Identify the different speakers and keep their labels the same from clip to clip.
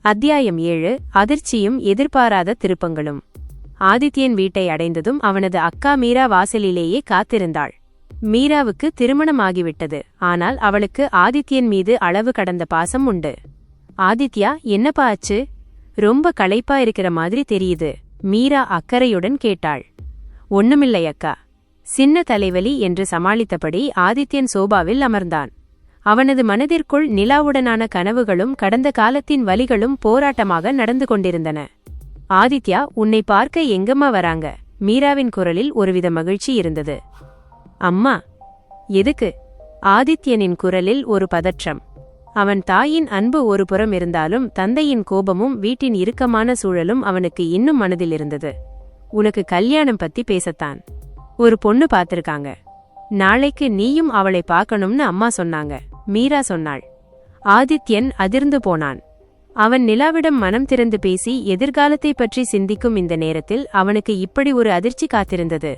Speaker 1: அத்தியாயம் ஏழு. அதிர்ச்சியும் எதிர்பாராத திருப்பங்களும். ஆதித்யன் வீட்டை அடைந்ததும் அவனது அக்கா மீரா வாசலிலேயே காத்திருந்தாள். மீராவுக்கு திருமணமாகிவிட்டது. ஆனால் அவளுக்கு ஆதித்யன் மீது அளவு கடந்த பாசம் உண்டு. ஆதித்யா என்னப்பா ஆச்சு? ரொம்ப களைப்பா இருக்கிற மாதிரி தெரியுது மீரா அக்கறையுடன் கேட்டாள். ஒண்ணுமில்லை அக்கா. சின்ன தலைவலி என்று சமாளித்தபடி ஆதித்யன் சோபாவில் அமர்ந்தான். அவனது மனதிற்குள் நிலாவுடனான கனவுகளும் கடந்த காலத்தின் வலிகளும் போராட்டமாக நடந்து கொண்டிருந்தன. ஆதித்யா உன்னை பார்க்க எங்கம்மா வராங்க? மீராவின் குரலில் ஒருவித மகிழ்ச்சி இருந்தது. அம்மா. எதுக்கு? ஆதித்யனின் குரலில் ஒரு பதற்றம். அவன் தாயின் அன்பு ஒரு புறம் இருந்தாலும் தந்தையின் கோபமும் வீட்டின் இறுக்கமான சூழலும் அவனுக்கு இன்னும் மனதில் இருந்தது. உனக்கு கல்யாணம் பத்தி பேசத்தான். ஒரு பொண்ணு பார்த்திருக்காங்க நாளைக்கு நீயும் அவளை பார்க்கணும்னு அம்மா சொன்னாங்க. மீரா சொன்னாள். ஆதித்யன் அதிர்ந்து போனான். அவன் நிலாவிடம் மனம் திறந்து பேசி எதிர்காலத்தை பற்றி சிந்திக்கும் இந்த நேரத்தில் அவனுக்கு இப்படி ஒரு அதிர்ச்சி காத்திருந்தது.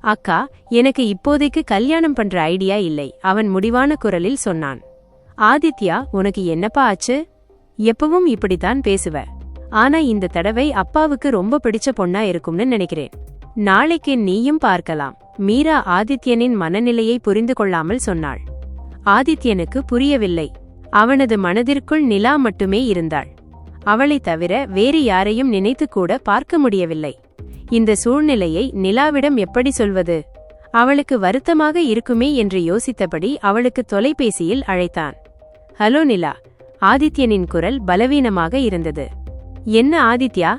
Speaker 1: அக்கா எனக்கு இப்போதைக்கு கல்யாணம் பண்ற ஐடியா இல்லை அவன் முடிவான குரலில் சொன்னான். ஆதித்யா உனக்கு என்னப்பா ஆச்சு? எப்பவும் இப்படித்தான் பேசுவ. ஆனா இந்த தடவை அப்பாவுக்கு ரொம்ப பிடிச்ச பொண்ணா இருக்கும்னு நினைக்கிறேன். நாளைக்கு நீயும் பார்க்கலாம். மீரா ஆதித்யனின் மனநிலையை புரிந்து கொள்ளாமல் சொன்னாள். ஆதித்யனுக்கு புரியவில்லை. அவனது மனதிற்குள் நிலா மட்டுமே இருந்தாள். அவளைத் தவிர வேறு யாரையும் நினைத்து கூட பார்க்க முடியவில்லை. இந்த சூழ்நிலையை நிலாவிடம் எப்படி சொல்வது? அவளுக்கு வருத்தமாக இருக்குமே என்று யோசித்தபடி அவளுக்கு தொலைபேசியில் அழைத்தான். ஹலோ நிலா. ஆதித்யனின் குரல் பலவீனமாக இருந்தது. என்ன ஆதித்யா?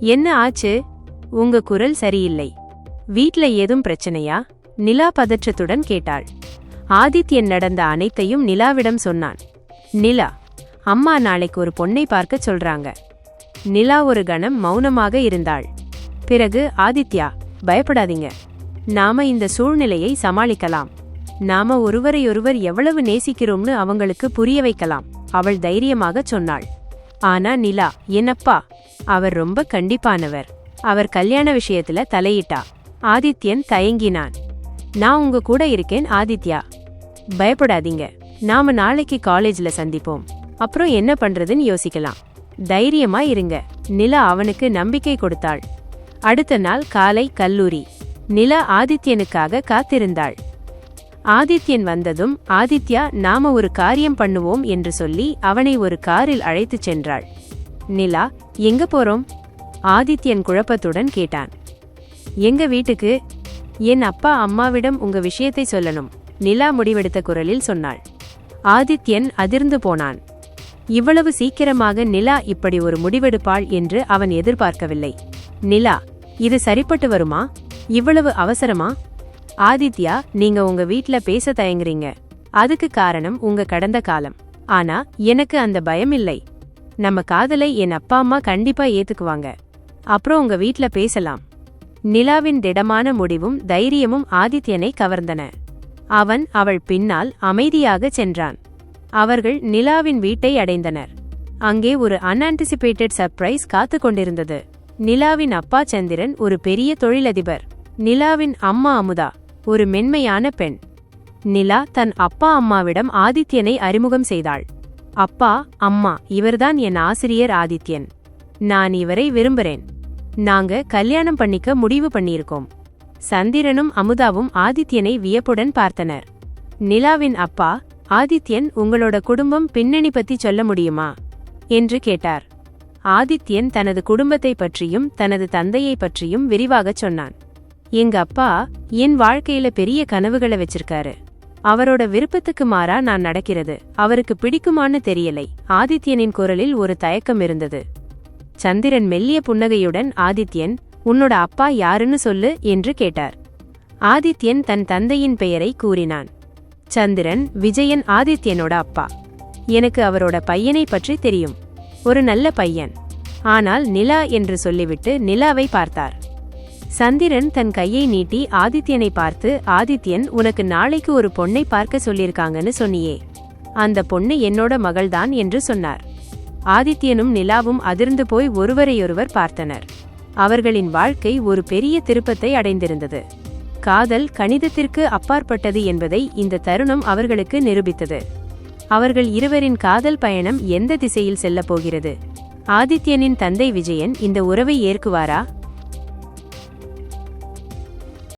Speaker 1: என்ன ஆச்சு? உங்க குரல் சரியில்லை. வீட்ல ஏதும் பிரச்சனையா? நிலா பதற்றத்துடன் கேட்டாள். ஆதித்யன் நடந்த அனைத்தையும் நிலாவிடம் சொன்னான். நிலா அம்மா நாளைக்கு ஒரு பொண்ணை பார்க்க சொல்றாங்க. நிலா ஒரு கணம் மௌனமாக இருந்தாள். பிறகு ஆதித்யா பயப்படாதீங்க. நாம இந்த சூழ்நிலையை சமாளிக்கலாம். நாம ஒருவரையொருவர் எவ்வளவு நேசிக்கிறோம்னு அவங்களுக்கு புரிய வைக்கலாம் அவள் தைரியமாக சொன்னாள். ஆனா நிலா என்னப்பா? அவர் ரொம்ப கண்டிப்பானவர். அவர் கல்யாண விஷயத்துல தலையிட்டா. ஆதித்யன் தயங்கினான். நான் உங்க கூட இருக்கேன் ஆதித்யா. பயப்படாதீங்க. நாம நாளைக்கு காலேஜ்ல சந்திப்போம். அப்புறம் என்ன பண்றதுன்னு யோசிக்கலாம். தைரியமா இருங்க. நிலா அவனுக்கு நம்பிக்கை கொடுத்தாள். அடுத்த நாள் காலை கல்லூரி. நிலா ஆதித்யனுக்காக காத்திருந்தாள். ஆதித்யன் வந்ததும் ஆதித்யா நாம ஒரு காரியம் பண்ணுவோம் என்று சொல்லி அவனை ஒரு காரில் அழைத்துச் சென்றாள். நிலா எங்க போறோம்? ஆதித்யன் குழப்பத்துடன் கேட்டான். எங்க வீட்டுக்கு? என் அப்பா அம்மாவிடம் உங்க விஷயத்தை சொல்லணும். நிலா முடிவெடுத்த குரலில் சொன்னாள். ஆதித்யன் அதிர்ந்து போனான். இவ்வளவு சீக்கிரமாக நிலா இப்படி ஒரு முடிவெடுப்பாள் என்று அவன் எதிர்பார்க்கவில்லை. நிலா இது சரிப்பட்டு வருமா? இவ்வளவு அவசரமா? ஆதித்யா நீங்க உங்க வீட்ல பேச தயங்குறீங்க. அதுக்கு காரணம் உங்க கடந்த காலம். ஆனா எனக்கு அந்த பயம் இல்லை. நம்ம காதலை என் அப்பா அம்மா கண்டிப்பா ஏத்துக்குவாங்க. அப்புறம் உங்க வீட்ல பேசலாம். நிலாவின் திடமான முடிவும் தைரியமும் ஆதித்யனை கவர்ந்தன. அவன் அவள் பின்னால் அமைதியாக சென்றான். அவர்கள் நிலாவின் வீட்டை அடைந்தனர். அங்கே ஒரு அன்ஆன்டிசிபேட்டட் சர்ப்ரைஸ் காத்து கொண்டிருந்தது. நிலாவின் அப்பா சந்திரன் ஒரு பெரிய தொழிலதிபர். நிலாவின் அம்மா அமுதா ஒரு மென்மையான பெண். நிலா தன் அப்பா அம்மாவிடம் ஆதித்யனை அறிமுகம் செய்தாள். அப்பா அம்மா இவர்தான் என் ஆசிரியர் ஆதித்யன். நான் இவரை விரும்புறேன். நாங்க கல்யாணம் பண்ணிக்க முடிவு பண்ணியிருக்கோம். சந்திரனும் அமுதாவும் ஆதித்யனை வியப்புடன் பார்த்தனர். நிலாவின் அப்பா ஆதித்யன் உங்களோட குடும்பம் பின்னணி பத்தி சொல்ல முடியுமா என்று கேட்டார். ஆதித்யன் தனது குடும்பத்தை பற்றியும் தனது தந்தையை பற்றியும் விரிவாகச் சொன்னான். எங்க அப்பா என் வாழ்க்கையில பெரிய கனவுகளை வச்சிருக்காரு. அவரோட விருப்பத்துக்கு மாறா நான் நடக்கிறது. அவருக்கு பிடிக்குமான்னு தெரியலை. ஆதித்யனின் குரலில் ஒரு தயக்கம் இருந்தது. சந்திரன் மெல்லிய புன்னகையுடன் ஆதித்யன் உன்னோட அப்பா யாருன்னு சொல்லு என்று கேட்டார். ஆதித்யன் தன் தந்தையின் பெயரை கூறினான். சந்திரன் விஜயன் ஆதித்யனோட அப்பா. எனக்கு அவரோட பையனை பற்றி தெரியும். ஒரு நல்ல பையன். ஆனால் நிலா என்று சொல்லிவிட்டு நிலாவை பார்த்தார். சந்திரன் தன் கையை நீட்டி ஆதித்யனை பார்த்து ஆதித்யன் உனக்கு நாளைக்கு ஒரு பொண்ணை பார்க்க சொல்லியிருக்காங்கன்னு சொன்னியே. அந்த பொண்ணு என்னோட மகள்தான் என்று சொன்னார். ஆதித்யனும் நிலாவும் அதிர்ந்து போய் ஒருவரையொருவர் பார்த்தனர். அவர்களின் வாழ்க்கை ஒரு பெரிய திருப்பத்தை அடைந்திருந்தது. காதல் கணிதத்திற்கு அப்பாற்பட்டது என்பதை இந்த தருணம் அவர்களுக்கு நிரூபித்தது. அவர்கள் இருவரின் காதல் பயணம் எந்த திசையில் செல்லப் போகிறது? ஆதித்யனின் தந்தை விஜயன் இந்த உறவை ஏற்குவாரா?